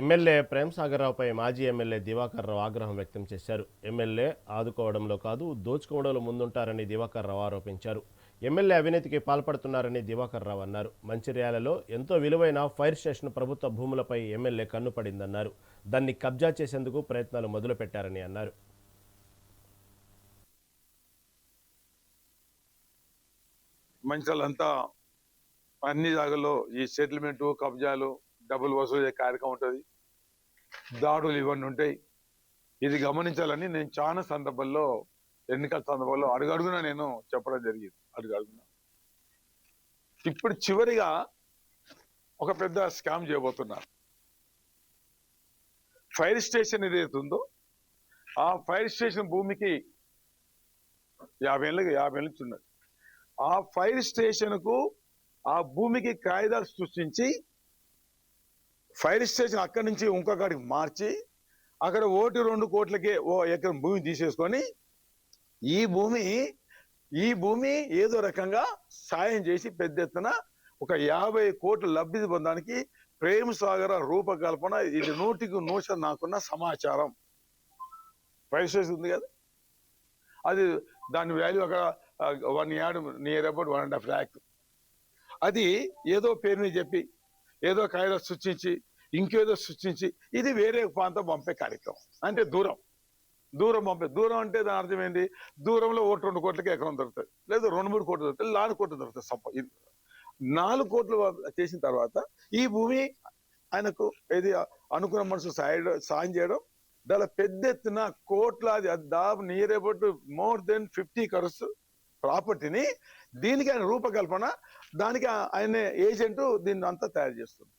MLA Prem Sagar రావుపై మాజీ MLA Diwakar రావు ఆగ్రహం వ్యక్తం చేశారు. ఎమ్మెల్యే ఆదుకోవడంలో కాదు దోచుకోవడంలో ముందుంటారని దివాకర్ రావు ఆరోపించారు. ఎమ్మెల్యే అవినీతికి పాల్పడుతున్నారని దివాకర్ రావు అన్నారు. మంచిర్యాలలో ఎంతో విలువైన ఫైర్ స్టేషన్ ప్రభుత్వ భూములపై ఎమ్మెల్యే కన్నుపడిందన్నారు దాన్ని కబ్జా చేసేందుకు ప్రయత్నాలు మొదలుపెట్టారని అన్నారు. మంచాలంతా అన్ని జాగాల్లో ఈ సెటిల్మెంటు కబ్జాలు డబ్బులు వసూలు చేసే కార్యక్రమం ఉంటుంది. దాడులు ఇవన్నీ ఉంటాయి. ఇది గమనించాలని నేను చాలా సందర్భాల్లో ఎన్నికల సందర్భాల్లో అడుగడుగునా నేను చెప్పడం జరిగింది. అడుగడుగునా. ఇప్పుడు చివరిగా ఒక పెద్ద స్కామ్ చేయబోతున్నారు ఫైర్ స్టేషన్ ఏదైతే ఉందో ఆ ఫైర్ స్టేషన్ భూమికి యాభై ఏళ్ళకి యాభై ఏళ్ళ నుంచి ఉన్నది. ఆ ఫైర్ స్టేషన్కు ఆ భూమికి కాయిదాలు సృష్టించి ఫైర్ స్టేషన్ అక్కడి నుంచి ఇంకొకడికి మార్చి అక్కడ ఓటు రెండు కోట్లకే ఓ ఎకరం భూమి తీసేసుకొని ఈ భూమి ఈ భూమి ఏదో రకంగా సాయం చేసి పెద్ద ఎత్తున ఒక యాభై కోట్ల లబ్ధి పొందడానికి ప్రేమ సాగర రూపకల్పన ఇది నూటికి నూట నాకున్న సమాచారం. ఫైర్ స్టేషన్ ఉంది కదా. అది దాని వాల్యూ అక్కడ one yard near about one and half lakh. అది ఏదో పేరుని చెప్పి ఏదో కాయలో సృష్టించి ఇంకేదో సృష్టించి ఇది వేరే ప్రాంతం పంపే కార్యక్రమం. అంటే దూరం. దూరం పంపే దూరం అంటే దాని అర్థం ఏంటి? దూరంలో ఒకటి రెండు కోట్లకి ఎకరం దొరుకుతుంది లేదా రెండు మూడు కోట్లు దొరుకుతుంది నాలుగు కోట్లు దొరుకుతుంది సంప నాలుగు కోట్లు చేసిన తర్వాత ఈ భూమి ఆయనకు ఏది అనుకున్న మనసు సాయం సాయం చేయడం దాని పెద్ద ఎత్తున కోట్లాది దాదాపు near about more than fifty crores ప్రాపర్టీని దీనికి ఆయన రూపకల్పన దానికి ఆయన ఏజెంట్ దీన్ని అంతా తయారు చేస్తుంది.